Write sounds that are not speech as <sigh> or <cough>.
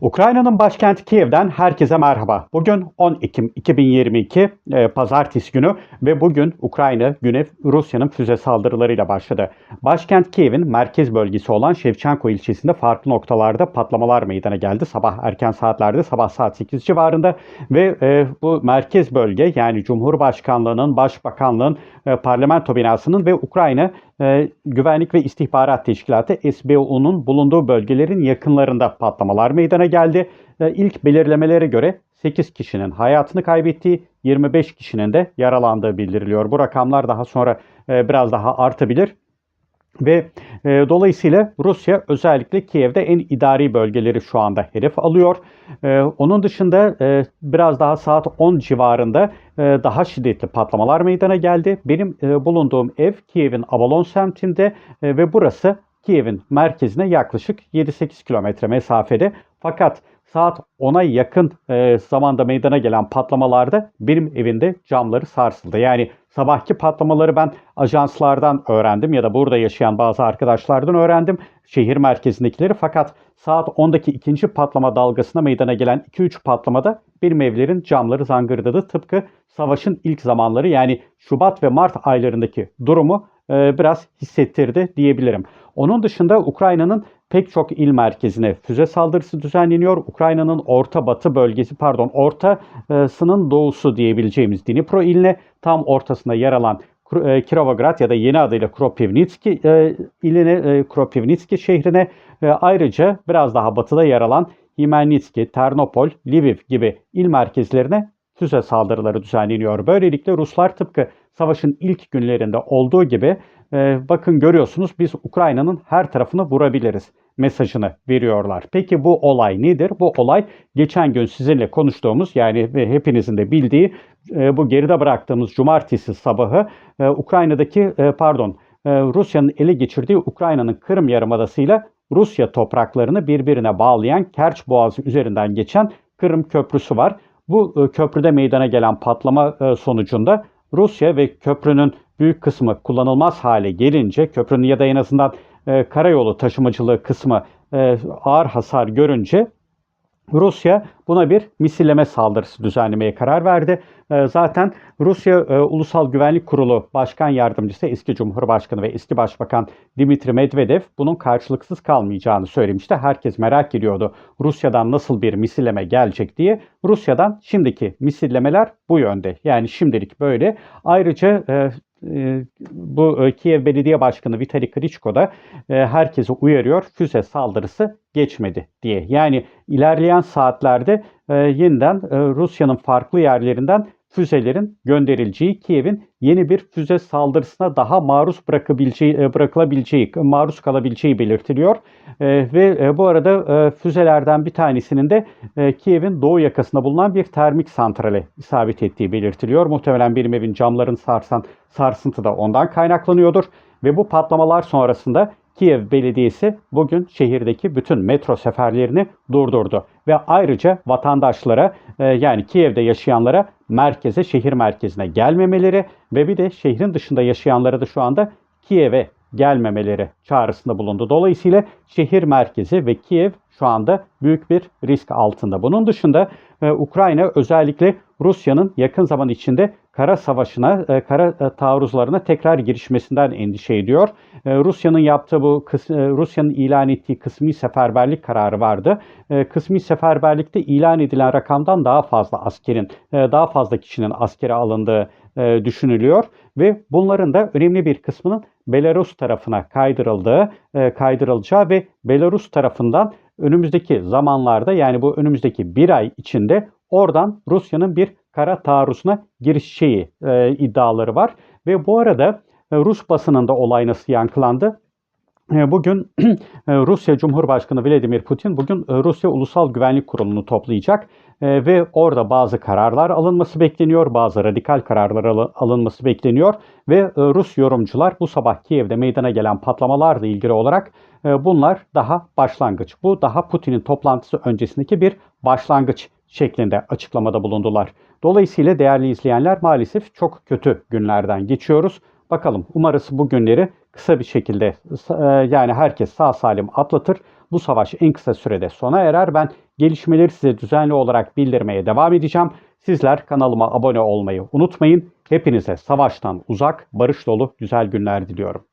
Ukrayna'nın başkenti Kiev'den herkese merhaba. Bugün 10 Ekim 2022 e, pazartesi günü ve bugün Ukrayna güne Rusya'nın füze saldırılarıyla başladı. Başkent Kiev'in merkez bölgesi olan Şevçenko ilçesinde farklı noktalarda patlamalar meydana geldi. Sabah erken saatlerde sabah saat 8 civarında ve e, bu merkez bölge yani Cumhurbaşkanlığının, Başbakanlığın, e, parlamento binasının ve Ukrayna e, Güvenlik ve İstihbarat Teşkilatı SBU'nun bulunduğu bölgelerin yakınlarında patlamalar meydana geldi. E, ilk belirlemelere göre 8 kişinin hayatını kaybettiği, 25 kişinin de yaralandığı bildiriliyor. Bu rakamlar daha sonra e, biraz daha artabilir. Ve e, dolayısıyla Rusya özellikle Kiev'de en idari bölgeleri şu anda hedef alıyor. E, onun dışında e, biraz daha saat 10 civarında e, daha şiddetli patlamalar meydana geldi. Benim e, bulunduğum ev Kiev'in Avalon semtinde e, ve burası Kiev'in merkezine yaklaşık 7-8 kilometre mesafede. Fakat saat 10'a yakın e, zamanda meydana gelen patlamalarda benim evinde camları sarsıldı. Yani sabahki patlamaları ben ajanslardan öğrendim ya da burada yaşayan bazı arkadaşlardan öğrendim. Şehir merkezindekileri fakat saat 10'daki ikinci patlama dalgasına meydana gelen 2-3 patlamada benim evlerin camları zangırdadı. Tıpkı savaşın ilk zamanları yani Şubat ve Mart aylarındaki durumu e, biraz hissettirdi diyebilirim. Onun dışında Ukrayna'nın pek çok il merkezine füze saldırısı düzenleniyor. Ukrayna'nın orta batı bölgesi pardon ortasının doğusu diyebileceğimiz Dnipro iline tam ortasında yer alan e, Kirovograd ya da yeni adıyla Kropivnitski e, iline, e, Kropivnitski şehrine e, ayrıca biraz daha batıda yer alan Himelnitski, Ternopol, Lviv gibi il merkezlerine füze saldırıları düzenleniyor. Böylelikle Ruslar tıpkı savaşın ilk günlerinde olduğu gibi e, bakın görüyorsunuz biz Ukrayna'nın her tarafını vurabiliriz mesajını veriyorlar. Peki bu olay nedir? Bu olay geçen gün sizinle konuştuğumuz yani hepinizin de bildiği e, bu geride bıraktığımız cumartesi sabahı e, Ukrayna'daki e, pardon e, Rusya'nın ele geçirdiği Ukrayna'nın Kırım Yarımadası'yla Rusya topraklarını birbirine bağlayan Kerç Boğazı üzerinden geçen Kırım Köprüsü var. Bu e, köprüde meydana gelen patlama e, sonucunda Rusya ve köprünün büyük kısmı kullanılmaz hale gelince köprünün ya da en azından e, karayolu taşımacılığı kısmı e, ağır hasar görünce Rusya buna bir misilleme saldırısı düzenlemeye karar verdi. E, zaten Rusya e, Ulusal Güvenlik Kurulu Başkan Yardımcısı eski Cumhurbaşkanı ve eski Başbakan Dimitri Medvedev bunun karşılıksız kalmayacağını söylemişti. Herkes merak ediyordu Rusya'dan nasıl bir misilleme gelecek diye. Rusya'dan şimdiki misillemeler bu yönde. Yani şimdilik böyle. Ayrıca e, bu e, Kiev Belediye Başkanı Vitali Klitschko da e, herkese uyarıyor füze saldırısı geçmedi diye. Yani ilerleyen saatlerde yeniden Rusya'nın farklı yerlerinden füzelerin gönderileceği, Kiev'in yeni bir füze saldırısına daha maruz bırakabileceği, bırakılabileceği, maruz kalabileceği belirtiliyor. Ve bu arada füzelerden bir tanesinin de Kiev'in doğu yakasında bulunan bir termik santrale isabet ettiği belirtiliyor. Muhtemelen benim evin camlarını sarsan sarsıntı da ondan kaynaklanıyordur. Ve bu patlamalar sonrasında Kiev Belediyesi bugün şehirdeki bütün metro seferlerini durdurdu. Ve ayrıca vatandaşlara yani Kiev'de yaşayanlara merkeze, şehir merkezine gelmemeleri ve bir de şehrin dışında yaşayanlara da şu anda Kiev'e gelmemeleri çağrısında bulundu. Dolayısıyla şehir merkezi ve Kiev şu anda büyük bir risk altında. Bunun dışında e, Ukrayna özellikle Rusya'nın yakın zaman içinde kara savaşına, e, kara e, taarruzlarına tekrar girişmesinden endişe ediyor. E, Rusya'nın yaptığı bu, e, Rusya'nın ilan ettiği kısmi seferberlik kararı vardı. E, kısmi seferberlikte ilan edilen rakamdan daha fazla askerin, e, daha fazla kişinin askere alındığı e, düşünülüyor ve bunların da önemli bir kısmının Belarus tarafına kaydırıldığı, e, kaydırılacağı ve Belarus tarafından önümüzdeki zamanlarda yani bu önümüzdeki bir ay içinde oradan Rusya'nın bir kara taarruzuna girişeceği e, iddiaları var. Ve bu arada e, Rus basınında olay nasıl yankılandı? E, bugün <clears throat> e, Rusya Cumhurbaşkanı Vladimir Putin bugün e, Rusya Ulusal Güvenlik Kurulu'nu toplayacak ve orada bazı kararlar alınması bekleniyor, bazı radikal kararlar alınması bekleniyor ve Rus yorumcular bu sabah Kiev'de meydana gelen patlamalarla ilgili olarak bunlar daha başlangıç. Bu daha Putin'in toplantısı öncesindeki bir başlangıç şeklinde açıklamada bulundular. Dolayısıyla değerli izleyenler maalesef çok kötü günlerden geçiyoruz. Bakalım umarız bu günleri kısa bir şekilde e, yani herkes sağ salim atlatır. Bu savaş en kısa sürede sona erer. Ben gelişmeleri size düzenli olarak bildirmeye devam edeceğim. Sizler kanalıma abone olmayı unutmayın. Hepinize savaştan uzak, barış dolu güzel günler diliyorum.